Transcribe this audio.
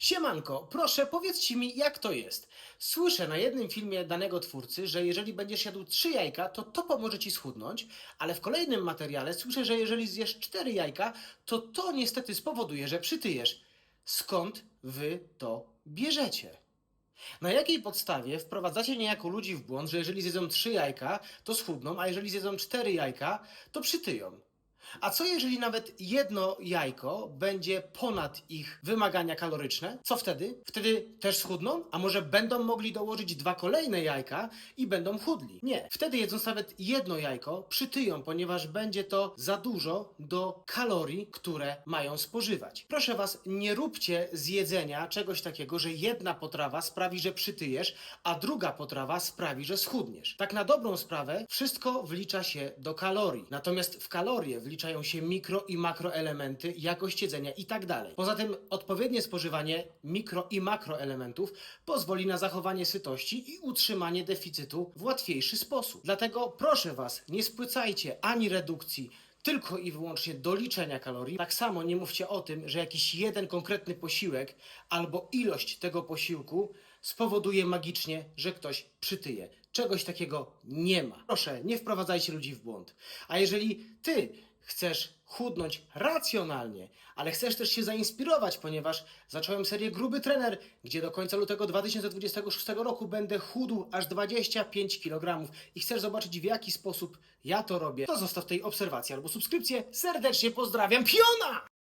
Siemanko, proszę powiedzcie mi, jak to jest. Słyszę na jednym filmie danego twórcy, że jeżeli będziesz jadł trzy jajka, to to pomoże ci schudnąć, ale w kolejnym materiale słyszę, że jeżeli zjesz cztery jajka, to to niestety spowoduje, że przytyjesz. Skąd wy to bierzecie? Na jakiej podstawie wprowadzacie niejako ludzi w błąd, że jeżeli zjedzą trzy jajka, to schudną, a jeżeli zjedzą cztery jajka, to przytyją? A co jeżeli nawet jedno jajko będzie ponad ich wymagania kaloryczne? Co wtedy? Wtedy też schudną? A może będą mogli dołożyć dwa kolejne jajka i będą chudli? Nie. Wtedy jedząc nawet jedno jajko, przytyją, ponieważ będzie to za dużo do kalorii, które mają spożywać. Proszę Was, nie róbcie z jedzenia czegoś takiego, że jedna potrawa sprawi, że przytyjesz, a druga potrawa sprawi, że schudniesz. Tak na dobrą sprawę, wszystko wlicza się do kalorii. Natomiast w kalorie wliczają się mikro i makroelementy, jakość jedzenia i tak dalej. Poza tym odpowiednie spożywanie mikro i makroelementów pozwoli na zachowanie sytości i utrzymanie deficytu w łatwiejszy sposób. Dlatego proszę Was, nie spłycajcie ani redukcji, tylko i wyłącznie do liczenia kalorii. Tak samo nie mówcie o tym, że jakiś jeden konkretny posiłek albo ilość tego posiłku spowoduje magicznie, że ktoś przytyje. Czegoś takiego nie ma. Proszę, nie wprowadzajcie ludzi w błąd. A jeżeli ty chcesz chudnąć racjonalnie, ale chcesz też się zainspirować, ponieważ zacząłem serię Gruby Trener, gdzie do końca lutego 2026 roku będę chudł aż 25 kg i chcesz zobaczyć w jaki sposób ja to robię, to zostaw tej obserwacji albo subskrypcję. Serdecznie pozdrawiam, Piona!